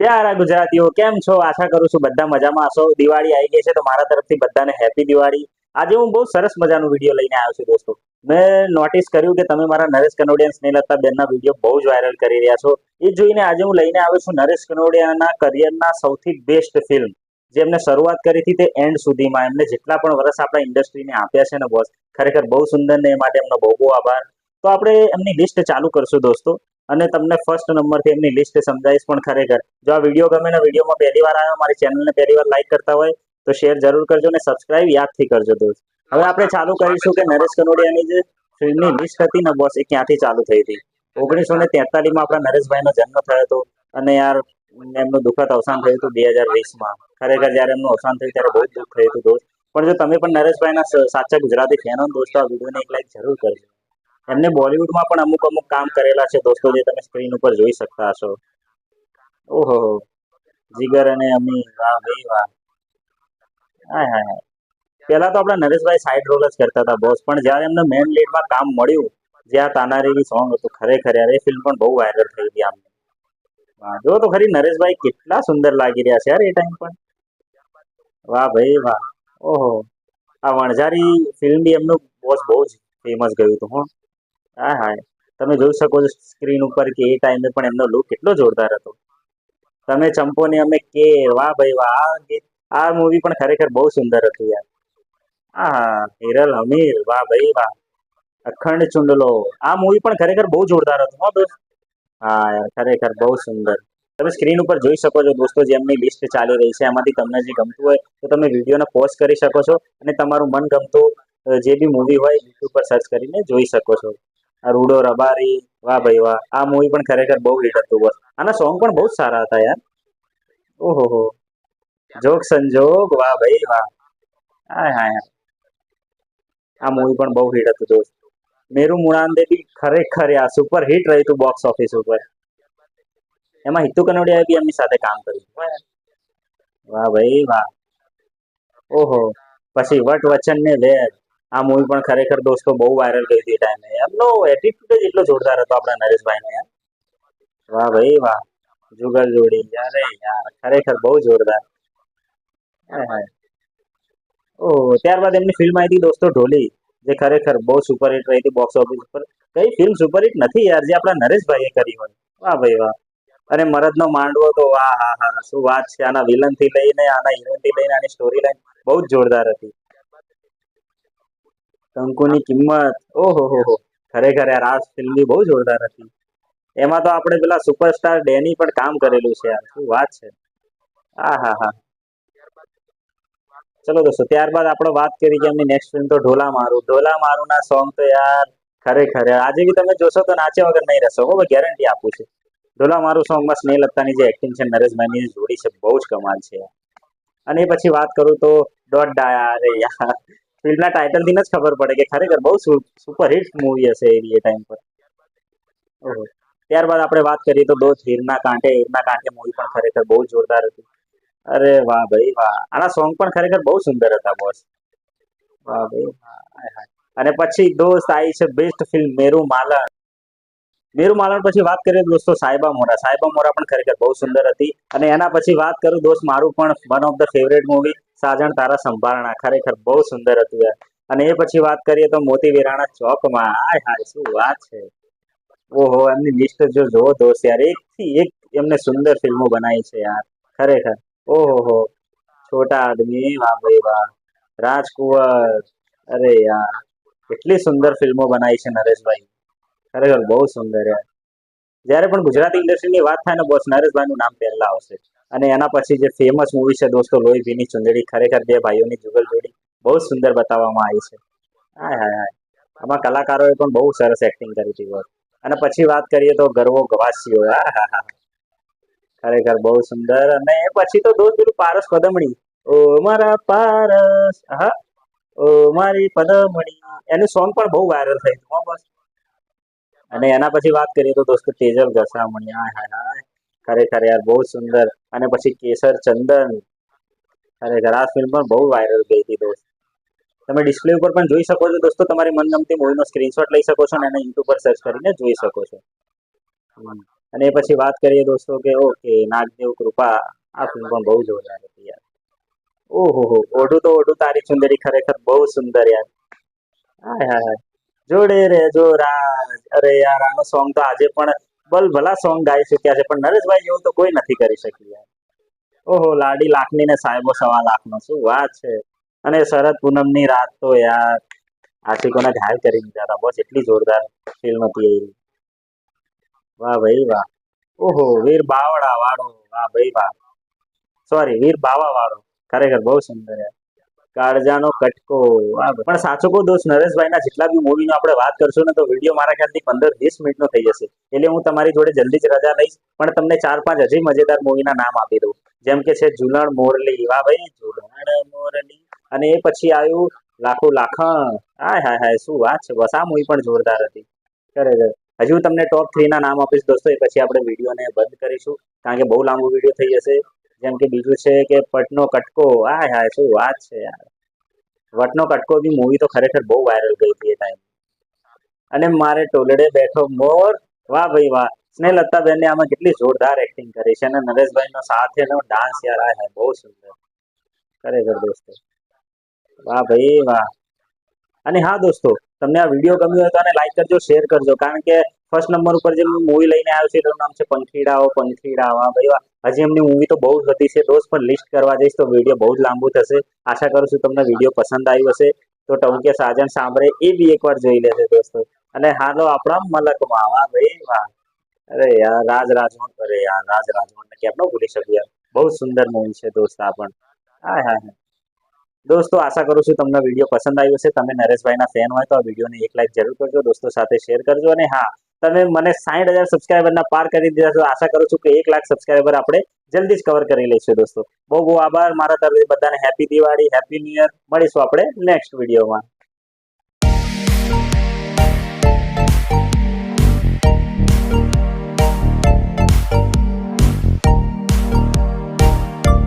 પ્યારા ગુજરાતીઓ, કેમ છો? આશા કરું છું બધા મજામાં હશો. દિવાળી આવી ગઈ છે તો મારા તરફથી બધાને હેપી દિવાળી. આજે હું બહુ સરસ મજાનો વીડિયો લઈને આવ્યો છું દોસ્તો. મેં નોટિસ કર્યું કે તમે મારા નરેશ કનોડિયન સ્નેહલતા બેનના વીડિયો બહુ જ વાયરલ કરી રહ્યા છો. એ જોઈને આજે હું લઈને આવ્યો છું નરેશ કનોડિયાના કરિયરના સૌથી બેસ્ટ ફિલ્મ જે એમને શરૂઆત કરી હતી તે એન્ડ સુધીમાં. એમને જેટલા પણ વર્ષ આપણા ઇન્ડસ્ટ્રીને આપ્યા છે ને બોસ ખરેખર બહુ સુંદર ને એ માટે એમનો બહુ બહુ આભાર. તો આપણે એમની લિસ્ટ ચાલુ કરશું દોસ્તો. અને તમને ફર્સ્ટ નંબરથી એમની લિસ્ટ સમજાવીશ પણ ખરેખર. જો આ વીડિયો ગમે ને વિડીયોમાં પહેલી વાર આવ્યો, મારી ચેનલને પહેલી વાર લાઈક કરતા હોય, તો શેર જરૂર કરજો ને સબસ્ક્રાઇબ યાદથી કરજો દોસ્ત. હવે આપણે ચાલુ કરીશું કે નરેશ કનોડિયાની જે ફિલ્મની લિસ્ટ હતી ને બોસ એ ક્યાંથી ચાલુ થઈ હતી? ઓગણીસો ને તેતાલીસમાં આપણા નરેશભાઈનો જન્મ થયો હતો અને યાર, એમનું દુઃખદ અવસાન થયું હતું બે હજાર વીસમાં. ખરેખર જ્યારે એમનું અવસાન થયું ત્યારે બહુ દુઃખ થયું હતું દોસ્ત. પણ જો તમે પણ નરેશભાઈના સાચા ગુજરાતી ફેન હો દોસ્તો, આ વિડીયોને એક લાઈક જરૂર કરજો. એમને બોલિવૂડમાં પણ અમુક અમુક કામ કરેલા છે દોસ્તો, જે તમે સ્ક્રીન ઉપર જોઈ શકતા હશો. ઓહો, જીગર અને અમી વાહ, ભાઈ, વાહ. હા હા હા પહેલા તો આપણા નરેશભાઈ સાઈડ રોલ જ કરતા હતા બોસ પણ જ્યારે એમને મેન લીડમાં કામ મળ્યું જ્યાં તાનારીવી સોંગ હતું, ખરેખર યાર, એ ફિલ્મ પણ બહુ વાયરલ થઈ હતી આમને જો તો ખરી નરેશભાઈ કેટલા સુંદર લાગી રહ્યા છે યાર એ ટાઈમ પર. વાહ, ભાઈ, વાહ. ઓહો. આ વણઝારી ફિલ્મ બી એમનું બોસ બહુ જ ફેમસ ગયું હતું, હો. હા હા. તમે જોઈ શકો છો સ્ક્રીન ઉપર કે એ ટાઈમે પણ એમનો લુક કેટલો જોરદાર હતો. તમે ચંપો ને અમે કે, વાહ ભાઈ, વાહ, આ મૂવી પણ ખરેખર બહુ સુંદર હતું યાર. હા હિરલ હમીર વાહ ભાઈ, વાહ. અખંડ ચુંડલો. આ મૂવી પણ ખરેખર બહુ જોરદાર હતું, હા દોસ્ત. હા, યાર, ખરેખર બહુ સુંદર. તમે સ્ક્રીન ઉપર જોઈ શકો છો દોસ્તો જે એમની લિસ્ટ ચાલી રહી છે. એમાંથી તમને જે ગમતું હોય તો તમે વિડીયોને પોઝ કરી શકો છો અને તમારું મનગમતું જે બી મૂવી હોય યુટ્યુબ પર સર્ચ કરીને જોઈ શકો છો. રૂડો, રબારી, વાહ ભાઈ વાહ. આ મૂવી પણ ખરેખર બહુ હિટ હતું બસ. આના સોંગ પણ બહુ સારા હતા યાર. ઓહો હો જોગ સંજોગ, વાહ ભાઈ વાહ. હા હાય. આ મૂવી પણ બહુ હિટ હતું દોસ્ત મેરુ મુણાંદે બી ખરેખર યાર સુપર હિટ રહ્યું હતું બોક્સ ઓફિસ ઉપર. એમાં હિતુ કનોડિયાએ બી એમની સાથે કામ કર્યું. વાહ ભાઈ વાહ. ઓહો. પછી વટ વચન ને વેર. આ મૂવી પણ ખરેખર દોસ્તો બહુ વાયરલ ગઈ હતી ટાઈમે એમનો એટીટ્યુડ જ એટલો જોરદાર હતો આપણા નરેશભાઈનો. યાર વાહ ભાઈ વાહ. જુગલ જોડી. અરે યાર, ખરેખર બહુ જોરદાર. હાય ત્યારબાદ એમની ફિલ્મ આવી હતી દોસ્તો ઢોલી, જે ખરેખર બહુ સુપરહિટ રહી હતી બોક્સ ઓફિસ ઉપર. કઈ ફિલ્મ સુપરહિટ નથી યાર, જે આપણા નરેશભાઈએ કરી હોય. વાહ ભાઈ વાહ. અને મરદનો માંડવો તો વાહ, હા હા શું વાત છે. આના વિલનથી લઈને, આના હિરોઈનથી લઈને, આની સ્ટોરી લાઈન બહુ જ જોરદાર હતી. કંકુની કિંમત. ઓહો હો હો ખરેખર યાર, આ ફિલ્મ બી બહુ જોરદાર હતી. એમાં તો આપણે પેલા સુપરસ્ટાર ડેની પણ કામ કરેલું છે યાર. શું વાત છે. હા હા હા. ચલો દોસ્તો, ત્યારબાદ આપણે વાત કરી કે એમની નેક્સ્ટ ફિલ્મ તો ઢોલા મારું ઢોલા મારું ના સોંગ તો યાર, ખરેખર આજે બી તમે જોશો તો નાચ્યા વગર નહીં રહેશો. હો ગેરંટી આપું છું. ઢોલા મારું સોંગમાં સ્નેહ લતાની જે એક્ટિંગ છે નરેશભાઈની જોડી છે, બહુ જ કમાલ છે અને પછી વાત કરું તો ડોટ ડાયા અરે યાર ફિલ્મના ટાઇટલથી જ ખબર પડે કે ખરેખર બહુ સુપર હિટ મૂવી હશે એ ટાઈમ પર. ત્યારબાદ આપણે વાત કરીએ તો દોસ્ત હીરના કાંઠે હીરના કાંઠે મૂવી પણ ખરેખર બહુ જોરદાર હતી. અરે વાહ ભાઈ વાહ. આના સોંગ પણ ખરેખર બહુ સુંદર હતા બોસ વાહ ભાઈ. અને પછી દોસ્ત આવી છે બેસ્ટ ફિલ્મ મેરુ માલણ. મેરુ માલણ પછી વાત કરીએ દોસ્તો સાયબા મોરા. સાયબા મોરા પણ ખરેખર બહુ સુંદર હતી. અને એના પછી વાત કરું દોસ્ત, મારું પણ one of the favourite movie Sajan Tara Sambharna ખરેખર બહુ સુંદર હતું યાર. અને એ પછી વાત કરીએ તો મોતી વિરાણા ચોકમાં. આય હાય, શું વાત છે? ઓહો, એમની લિસ્ટ જો જોવો દોસ્ત યાર એક થી એક એમને સુંદર ફિલ્મો બનાવી છે યાર, ખરેખર. ઓહો હો છોટા આદમી, વાહ ભાઈ વાહ. રાજકુંવર, અરે યાર, કેટલી સુંદર ફિલ્મો બનાવી છે નરેશભાઈ. ખરેખર બહુ સુંદર યાર. જ્યારે પણ ગુજરાતી ઇન્ડસ્ટ્રીની વાત થાય ને બોસ નરેશભાઈનું નામ પહેલા આવશે. અને એના પછી જે ફેમસ મૂવી છે દોસ્તો, લોહી ભીની ચુંદડી, ખરેખર બે ભાઈઓની જુગલ જોડી બહુ સુંદર બતાવવામાં આવી છે. હા હા હા આમાં કલાકારોએ પણ બહુ સરસ એક્ટિંગ કરી હતી અને પછી વાત કરીએ તો ગરવો ગવાસીઓ. હા હા હા. ખરેખર બહુ સુંદર. અને પછી તો દોસ્ત પેલું પારસ પદમણી. ઓ મારા પારસ, હા? ઓ મારી પદમણી. એનું સોંગ પણ બહુ વાયરલ થયું હતું બસ. અને એના પછી વાત કરીએ તો દોસ્તો તેજલ ઘસામણી હા હા હાય. ખરેખર યાર બહુ સુંદર. અને પછી કેસર ચંદન. ખરેખર આ ફિલ્મ પણ બહુ વાયરલ ગઈ હતી દોસ્ત. તમે ડિસ્પ્લે ઉપર પણ જોઈ શકો છો દોસ્તો. તમારી મનગમતી મૂવીનો સ્ક્રીનશોટ લઈ શકો છો અને એને યુટ્યુબ પર સર્ચ કરીને જોઈ શકો છો. અને એ પછી વાત કરીએ દોસ્તો કે ઓકે નાગદેવ કૃપા. આ ફિલ્મ પણ બહુ જોરદાર હતી યાર. ઓહો હો. ઓઢું તો ઓઢું. તારી ચુંદરી ખરેખર બહુ સુંદર યાર. હા હા જોડે રે જો રાજ. અરે યાર, આનો સોંગ તો આજે પણ બલ ભલા સોંગ ગાઈ ચુક્યા છે, પણ નરેશભાઈ જેવું તો કોઈ નથી કરી શક્યું યાર. ઓહો, લાડી લાખની ને સાહેબો સવા લાખનો શું વાત છે. અને શરદ પૂનમની રાત તો યાર, આશિકોને ઘાયલ કરી દીધા હતા, બસ એટલી જોરદાર ફિલ્મ હતી એ. વાહ ભાઈ વાહ. ઓહો, વીર બાવળા વાળો વાહ ભાઈ વાહ. સોરી વીર બાવા વાળો ખરેખર બહુ સુંદર યાર. કાળજાનો કટકો. પણ સાચો કહું, દોસ્ત, નરેશભાઈના જેટલા બી મૂવીનો આપણે વાત કરશું ને, તો વીડિયો મારા ખ્યાલથી પંદર વીસ મિનિટનો થઈ જશે. એટલે હું તમારી જોડે જલ્દી જ રજા લઈશ, પણ તમને ચાર પાંચ હજી મજેદાર મૂવીના નામ આપી દઉં. જેમ કે છે જુલણ મોરલી. વાહ ભાઈ જુલણ મોરલી. અને એ પછી આવ્યું લાખો લાખણ. હાય હાય હાય, શું વાત છે? બસ, આ મૂવી પણ જોરદાર હતી. ખરેખર. હજુ તમને ટોપ થ્રી ના નામ આપીશ, દોસ્તો. એ પછી આપણે વિડીયોને બંધ કરીશું, કારણ કે બહુ લાંબો વીડિયો થઈ જશે. જેમ કે બીજું છે કે પટનો કટકો. આ હાય, શું વાત છે યાર. વટનો કટકો બી મૂવી તો ખરેખર બહુ વાયરલ ગઈ હતી એ ટાઈમ અને મારે ટોલડે બેઠો મોર. વાહ ભાઈ વાહ. સ્નેહલતા બેને આમાં કેટલી જોરદાર એક્ટિંગ કરી છે અને નરેશભાઈનો સાથેનો ડાન્સ યાર આ હે બહુ સુંદર. ખરેખર દોસ્તો. વાહ ભાઈ વાહ. અને હા દોસ્તો, તમને આ વીડિયો ગમ્યો હોય તો આને લાઈક કરજો શેર કરજો. કારણ કે ફર્સ્ટ નંબર ઉપર જે મૂવી લઈને આવ્યો છે, એનું નામ છે પંખીડાઓ પંખીડાઓ. વાહ ભાઈ વાહ. હજી એમની મૂવી તો બહુ જ છે. દોસ્ત, પણ લિસ્ટ કરવા જઈશ તો વીડિયો બહુ જ લાંબુ થશે. આશા કરું છું તમને વીડિયો પસંદ આવ્યો હશે. તો ટમકે સાજન સાંભળે એ બી એકવાર જોઈ લેશે દોસ્તો. અને હાલો આપણા મલકમાં વાહ ભાઈ વાહ. અરે યાર, રાજ રાજવણ. અરે યાર, રાજ રાજવણ કેમ ન ભૂલી શકીએ? બહુ સુંદર મૂવી છે દોસ્ત આ પણ. હા હા હા. દોસ્તો, આશા કરું છું તમને વીડિયો પસંદ આવ્યો છે તમે નરેશભાઈના ફેન હોય તો આ વિડીયોને એક લાઈક જરૂર કરજો. દોસ્તો સાથે શેર કરજો અને હા તમે મને સાઠ હજાર સબસ્ક્રાઈબરના પાર કરી દીધા છો. આશા કરું છું કે એક લાખ સબસ્ક્રાઈબર આપણે જલ્દી જ કવર કરી લઈશું દોસ્તો. બહુ બહુ આભાર મારા તરફથી બધાને. Happy Diwali happy new year મળીશું આપણે નેક્સ્ટ વિડીયોમાં